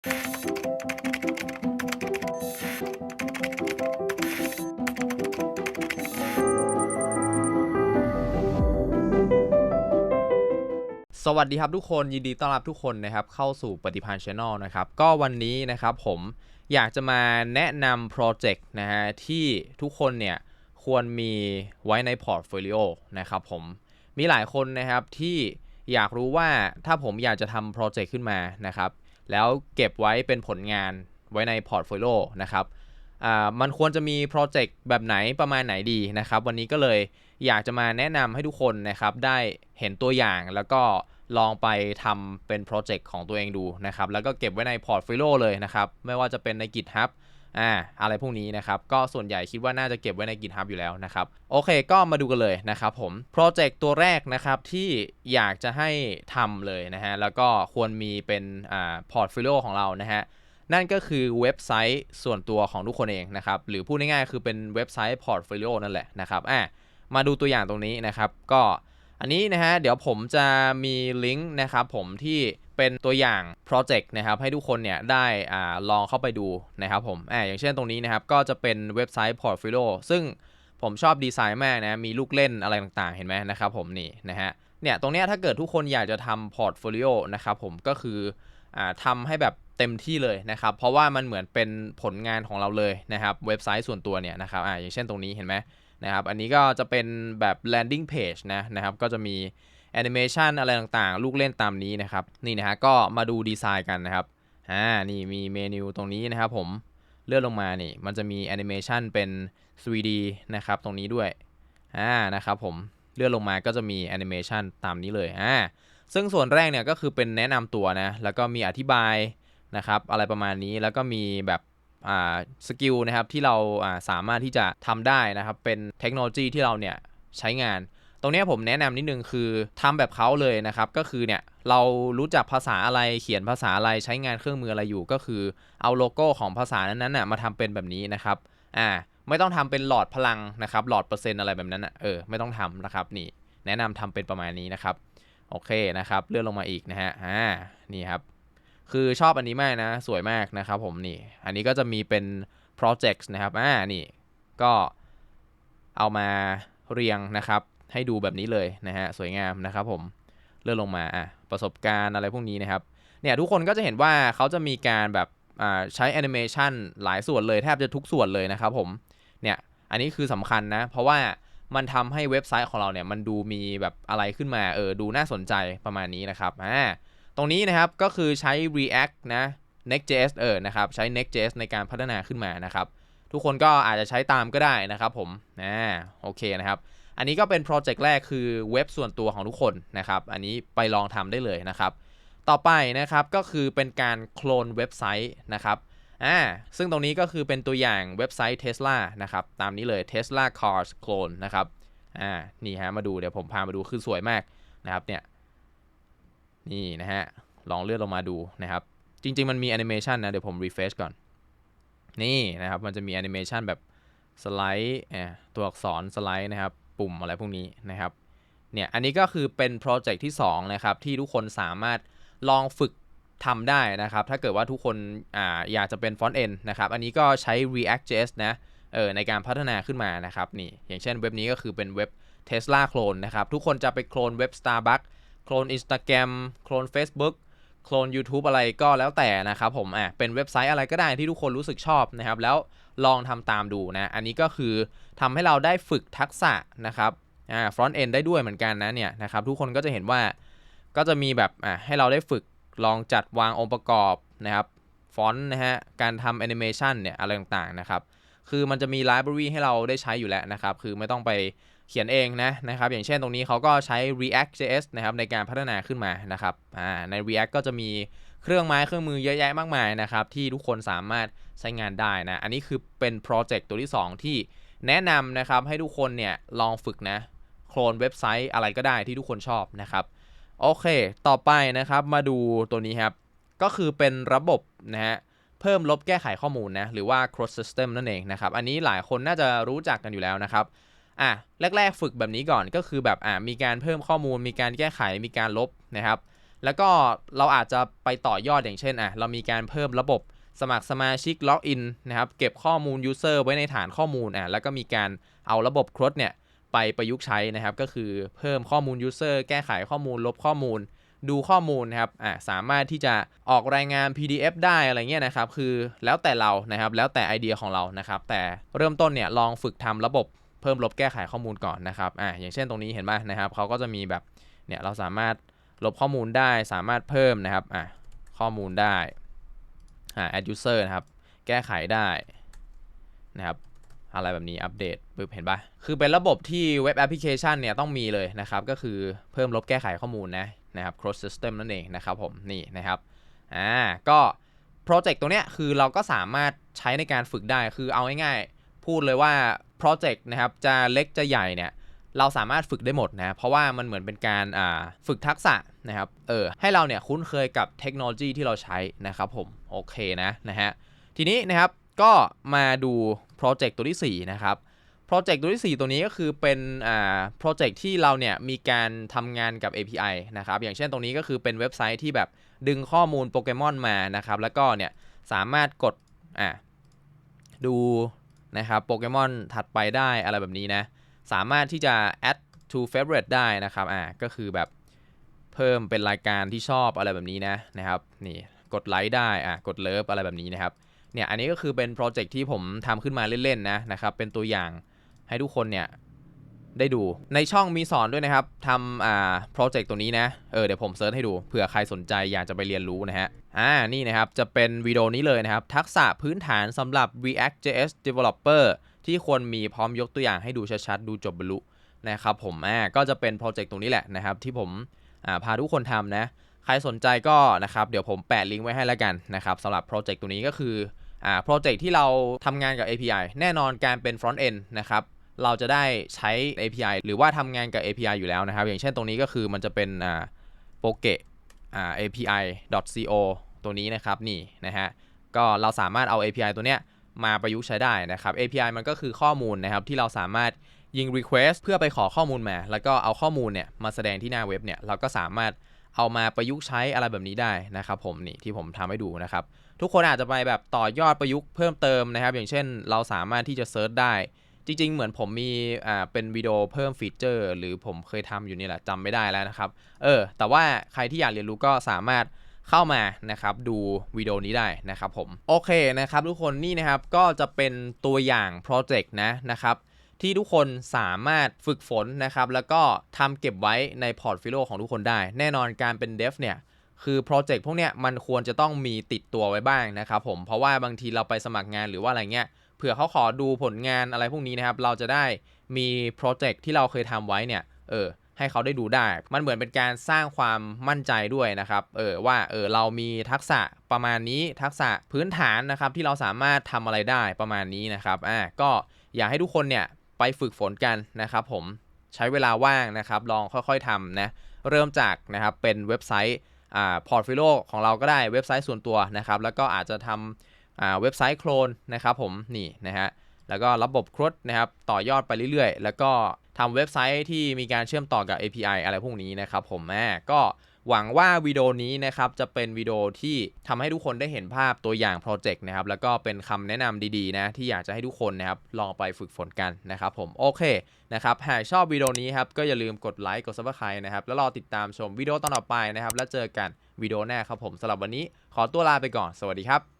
สวัสดีครับทุกคนยินดีต้อนรับทุกคนนะครับเข้าสู่ปฏิพันธ์ช n นะครับก็วันนี้นะครับผมอยากจะมาแนะนำโปรเจกต์นะฮะที่ทุกคนเนี่ยควรมีไว้ในพอร์ตโฟลิโอนะครับผมมีหลายคนนะครับที่อยากรู้ว่าถ้าผมอยากจะทำโปรเจกต์ขึ้นมานะครับ แล้วเก็บไว้เป็นผลงานไว้ในพอร์ตโฟลิโอนะครับอ่ามันควรจะมีโปรเจกต์แบบไหนประมาณไหนดีนะครับ วันนี้ก็เลยอยากจะมาแนะนำให้ทุกคนนะครับได้เห็นตัวอย่างแล้วก็ลองไปทำเป็นโปรเจกต์ของตัวเองดูนะครับ แล้วก็เก็บไว้ในพอร์ตโฟลิโอเลยนะครับ ไม่ว่าจะเป็นใน GitHub อ่าอะไรพวกนี้นะครับ ก็ส่วนใหญ่คิดว่าน่าจะเก็บไว้ใน GitHub อยู่แล้วนะครับ โอเคก็มาดูกันเลยนะครับผมโปรเจกต์ตัวแรกนะครับที่อยากจะให้ทำเลยนะฮะ แล้วก็ควรมีเป็นอ่าพอร์ตโฟลิโอของเรานะฮะนั่นก็คือเว็บไซต์ส่วนตัวของทุกคนเองนะครับ หรือพูดง่ายๆคือเป็นเว็บไซต์พอร์ตโฟลิโอนั่นแหละนะครับอะมาดูตัวอย่างตรงนี้นะครับ ก็อันนี้นะฮะเดี๋ยวผมจะมีลิงก์นะครับผมที่ เป็นตัวอย่างโปรเจกต์นะครับให้ทุกคนเนี่ยได้อ่าลองเข้าไปดูนะครับผมอ่าอย่างเช่นตรงนี้นะครับก็จะเป็นเว็บไซต์พอร์ตโฟลิโอซึ่งผมชอบดีไซน์มากนะมีลูกเล่นอะไรต่างๆ เห็นไหมนะครับผมนี่นะฮะเนี่ยตรงเนี้ยถ้าเกิดทุกคนอยากจะทำพอร์ตโฟลิโอนะครับผมก็คืออ่าทำให้แบบเต็มที่เลยนะครับ เพราะว่ามันเหมือนเป็นผลงานของเราเลยนะครับ เว็บไซต์ส่วนตัวเนี่ยนะครับอ่าอย่างเช่นตรงนี้เห็นไหมนะครับ อันนี้ก็จะเป็นแบบ landing page นะนะครับ ก็จะมี แอนิเมชันอะไรต่างๆ ลูกเล่นตามนี้นะครับ นี่นะฮะก็มาดูดีไซน์กันนะครับอ่านี่มีเมนูตรงนี้นะครับผมเลื่อนลงมานี่ มันจะมีแอนิเมชันเป็น 3D นะครับ ตรงนี้ด้วยอ่านะครับผมเลื่อนลงมาก็จะมีแอนิเมชันตามนี้เลยอ่าซึ่งส่วนแรกเนี่ยก็คือเป็นแนะนำตัวนะ แล้วก็มีอธิบายนะครับอะไรประมาณนี้แล้วก็มีแบบอ่าสกิลนะครับที่เราอ่าสามารถที่จะทำได้นะครับ เป็นเทคโนโลยีที่เราเนี่ยใช้งาน ตรงนี้ผมแนะนำนิดนึงคือทำแบบเขาเลยนะครับ ก็คือเนี่ยเรารู้จักภาษาอะไรเขียนภาษาอะไรใช้งานเครื่องมืออะไรอยู่ ก็คือเอาโลโก้ของภาษานั้นๆน่ะมาทำเป็นแบบนี้นะครับอ่าไม่ต้องทำเป็นหลอดพลังนะครับ หลอดเปอร์เซ็นต์อะไรแบบนั้นอะเออไม่ต้องทำนะครับนี่แนะนำทำเป็นประมาณนี้นะครับโอเคนะครับเลื่อนลงมาอีกนะฮะอ่านี่ครับคือชอบอันนี้มากนะสวยมากนะครับผมนี่ อันนี้ก็จะมีเป็น project นะครับอ่านี่ก็เอามาเรียงนะครับ ให้ดูแบบนี้เลยนะฮะสวยงามนะครับผมเลื่อนลงมาอะประสบการณ์อะไรพวกนี้นะครับเนี่ยทุกคนก็จะเห็นว่าเขาจะมีการแบบอ่าใช้แอนิเมชันหลายส่วนเลยแทบจะทุกส่วนเลยนะครับผมเนี่ยอันนี้คือสำคัญนะ เพราะว่ามันทำให้เว็บไซต์ของเราเนี่ยมันดูมีแบบอะไรขึ้นมาเออดูน่าสนใจประมาณนี้นะครับอ่าตรงนี้นะครับก็คือใช้ React นะ Next.js เออนะครับใช้ Next.js ในการพัฒนาขึ้นมานะครับ ทุกคนก็อาจจะใช้ตามก็ได้นะครับผมอ่าโอเคนะครับ อันนี้ก็เป็นโปรเจกต์แรกคือเว็บส่วนตัวของทุกคนนะครับ อันนี้ไปลองทำได้เลยนะครับ ต่อไปนะครับก็คือเป็นการโคลนเว็บไซต์นะครับอ่าซึ่งตรงนี้ก็คือเป็นตัวอย่างเว็บไซต์ Tesla นะครับ ตามนี้เลย Tesla Cars Clone นะครับอ่านี่ฮะมาดูเดี๋ยวผมพามาดูคือสวยมากนะครับเนี่ยนี่นะฮะลองเลื่อนลงมาดูนะครับ จริง ๆ มันมีแอนิเมชันนะเดี๋ยวผมรีเฟชก่อน นี่นะครับมันจะมีแอนิเมชันแบบสไลด์ตัวอักษรสไลด์นะครับ ปุ่มอะไรพวกนี้นะครับเนี่ยอันนี้ก็คือเป็นโปรเจกต์ที่2นะครับที่ทุกคนสามารถลองฝึกทำได้นะครับ ถ้าเกิดว่าทุกคนอาอยากจะเป็นฟอนต์เอ็นนะครับ อันนี้ก็ใช้ React.js นะเออในการพัฒนาขึ้นมานะครับนี่อย่างเช่นเว็บนี้ก็คือเป็นเว็บ Tesla โคลนนะครับ ทุกคนจะไปโคลนเว็บ Starbucks โคลน Instagram โคลน Facebook โคลน YouTube อะไรก็แล้วแต่นะครับผมอะเป็นเว็บไซต์อะไรก็ได้ที่ทุกคนรู้สึกชอบนะครับ แล้วลองทำตามดูนะ อันนี้ก็คือทำให้เราได้ฝึกทักษะนะครับอ่า front end ได้ด้วยเหมือนกันนะเนี่ยนะครับทุกคนก็จะเห็นว่าก็จะมีแบบอะให้เราได้ฝึกลองจัดวางองค์ประกอบนะครับฟอนต์นะฮะการทำแอนิเมชันเนี่ยอะไรต่างๆนะครับ คือมันจะมีไลบรารีให้เราได้ใช้อยู่แล้วนะครับ คือไม่ต้องไป เขียนเองนะนะครับ อย่างเช่นตรงนี้เขาก็ใช้ React.js นะครับในการพัฒนาขึ้นมานะครับใน React ก็จะมีเครื่องไม้เครื่องมือเยอะแยะมากมายนะครับ ที่ทุกคนสามารถใช้งานได้นะ อันนี้คือเป็นโปรเจกต์ตัวที่ 2 ที่แนะนำนะครับให้ทุกคนเนี่ยลองฝึกนะ โคลนเว็บไซต์อะไรก็ได้ที่ทุกคนชอบนะครับ โอเค ต่อไปนะครับมาดูตัวนี้ครับ ก็คือเป็นระบบนะฮะเพิ่มลบแก้ไขข้อมูลนะหรือว่า cross system นั่นเองนะครับ อันนี้หลายคนน่าจะรู้จักกันอยู่แล้วนะครับ อะแรก ๆ ฝึกแบบนี้ก่อนก็คือแบบอะมีการเพิ่มข้อมูล มีการแก้ไขมีการลบนะครับ แล้วก็เราอาจจะไปต่อยอดอย่างเช่นอะเรามีการเพิ่มระบบสมัครสมาชิกล็อกอินนะครับเก็บข้อมูล User ไว้ในฐานข้อมูลอะแล้วก็มีการเอาระบบครดเนี่ยไปประยุกต์ใช้นะครับ ก็คือเพิ่มข้อมูล User แก้ไขข้อมูลลบข้อมูล ดูข้อมูลนะครับอะสามารถที่จะออกรายงาน PDF ได้อะไรเงี้ยนะครับ คือแล้วแต่เรานะครับแล้วแต่ไอเดียของเรานะครับ แต่เริ่มต้นเนี่ยลองฝึกทำระบบ เพิ่มลบแก้ไขข้อมูลก่อนนะครับอะอย่างเช่นตรงนี้เห็นไหมนะครับเขาก็จะมีแบบเนี่ยเราสามารถลบข้อมูลได้สามารถเพิ่มนะครับอะข้อมูลได้อ่า add user นะครับแก้ไขได้นะครับอะไรแบบนี้อัปเดตปึ๊บเห็นปะคือเป็นระบบที่เว็บแอปพลิเคชันเนี่ยต้องมีเลยนะครับ ก็คือเพิ่มลบแก้ไขข้อมูลนะนะครับ cross system นั่นเองนะครับผมนี่นะครับอ่าก็โปรเจกต์ตัวเนี้ยคือเราก็สามารถใช้ในการฝึกได้คือเอาง่ายๆ พูดเลยว่า โปรเจกต์นะครับจะเล็กจะใหญ่เนี่ยเราสามารถฝึกได้หมดนะเพราะว่ามันเหมือนเป็นการาฝึกทักษะนะครับเออให้เราเนี่ยคุ้นเคยกับเทคโนโลยีที่เราใช้นะครับผมโอเคนะนะฮะทีนี้นะครับก็มาดูโปรเจกต์ตัวที่4นะครับโปรเจกต์ตัวที่ 4 ตัวนี้ก็คือเป็นอ่าโปรเจกต์ที่เราเนี่ยมีการทำงานกับ API นะครับอย่างเช่นตรงนี้ก็คือเป็นเว็บไซต์ที่แบบดึงข้อมูลโปเกมอนมานะครับแล้วก็เนี่ยสามารถกดอ่าดู นะครับโปเกมอนถัดไปได้อะไรแบบนี้นะ สามารถที่จะ add to favorite ได้นะครับอ่าก็คือแบบเพิ่มเป็นรายการที่ชอบอะไรแบบนี้นะนะครับนี่กดไลค์ได้อะกดเลิฟอะไรแบบนี้นะครับเนี่ยอันนี้ก็คือเป็นโปรเจกต์ที่ผมทำขึ้นมาเล่นๆนะนะครับเป็นตัวอย่างให้ทุกคนเนี่ย ได้ดูในช่องมีสอนด้วยนะครับทำอ่าโปรเจกต์ตัวนี้นะเออเดี๋ยวผมเซิร์ชให้ดูเผื่อใครสนใจอยากจะไปเรียนรู้นะฮะอ่านี่นะครับจะเป็นวิดีโอนี้เลยนะครับ ทักษะพื้นฐานสำหรับ React.js Developer ที่ควรมีพร้อมยกตัวอย่างให้ดูชัดๆดูจบบรรลุนะครับผมอ่าก็จะเป็นโปรเจกต์ตรงนี้แหละนะครับ ที่ผมอ่าพาทุกคนทำนะ ใครสนใจก็นะครับเดี๋ยวผมแปะลิงก์ไว้ให้แล้วกันนะครับสำหรับโปรเจกต์ตัวนี้ก็คืออ่าโปรเจกต์ที่เราทำงานกับ API แน่นอนการเป็น front end นะครับ เราจะได้ใช้ API หรือว่าทำงานกับ API อยู่แล้วนะครับ อย่างเช่นตรงนี้ก็คือมันจะเป็นอ่าโปเกอ่า API.co ตัวนี้นะครับนี่นะฮะก็เราสามารถเอา API ตัวเนี้ยมาประยุกต์ใช้ได้นะครับ API มันก็คือข้อมูลนะครับที่เราสามารถยิง request เพื่อไปขอข้อมูลมา แล้วก็เอาข้อมูลเนี่ยมาแสดงที่หน้าเว็บเนี่ยเราก็สามารถเอามาประยุกต์ใช้อะไรแบบนี้ได้นะครับผมนี่ที่ผมทำให้ดูนะครับ ทุกคนอาจจะไปแบบต่อยอดประยุกต์เพิ่มเติมนะครับ อย่างเช่น เราสามารถที่จะเซิร์ชได้ จริง ๆ เหมือนผมมีอ่าเป็นวิดีโอเพิ่มฟีเจอร์ หรือผมเคยทำอยู่นี่แหละจำไม่ได้แล้วนะครับ เออ แต่ว่าใครที่อยากเรียนรู้ก็สามารถเข้ามานะครับดูวิดีโอนี้ได้นะครับผม โอเคนะครับทุกคนนี่นะครับก็จะเป็นตัวอย่างโปรเจกต์นะนะครับที่ทุกคนสามารถฝึกฝนนะครับแล้วก็ทำเก็บไว้ในพอร์ตฟิโลของทุกคนได้ แน่นอนการเป็นเดฟเนี่ยคือโปรเจกต์พวกเนี้ยมันควรจะต้องมีติดตัวไว้บ้างนะครับผมเพราะว่าบางทีเราไปสมัครงานหรือว่าอะไรเงี้ย เผื่อเขาขอดูผลงานอะไรพวกนี้นะครับ เราจะได้มีโปรเจกต์ที่เราเคยทำไว้เนี่ย เออ ให้เขาได้ดูได้ มันเหมือนเป็นการสร้างความมั่นใจด้วยนะครับ เออ ว่า เออ เรามีทักษะประมาณนี้ ทักษะพื้นฐานนะครับ ที่เราสามารถทำอะไรได้ประมาณนี้นะครับ อ่า ก็อยากให้ทุกคนเนี่ยไปฝึกฝนกันนะครับ ผม ใช้เวลาว่างนะครับ ลองค่อยๆทำนะ เริ่มจากนะครับ เป็นเว็บไซต์ อ่า พอร์ตฟิโลของเราก็ได้ เว็บไซต์ส่วนตัวนะครับ แล้วก็อาจจะทำอ่า เว็บไซต์โคลนนะครับผมนี่นะฮะแล้วก็ระบบครดนะครับต่อยอดไปเรื่อยๆ แล้วก็ทำเว็บไซต์ที่มีการเชื่อมต่อกับ API อะไรพวกนี้นะครับผมแม่ก็หวังว่าวิดีโอนี้นะครับจะเป็นวิดีโอที่ทำให้ทุกคนได้เห็นภาพตัวอย่างโปรเจกต์นะครับแล้วก็เป็นคำแนะนำดีๆนะที่อยากจะให้ทุกคนนะครับลองไปฝึกฝนกันนะครับผมโอเคนะครับหากชอบวิดีโอนี้ครับก็อย่าลืมกดไลค์กด subscribe นะครับแล้วรอติดตามชมวิดีโอตอนต่อไปนะครับแล้วเจอกันวิดีโอหน้าครับผมสำหรับวันนี้ขอตัวลาไปก่อน สวัสดีครับ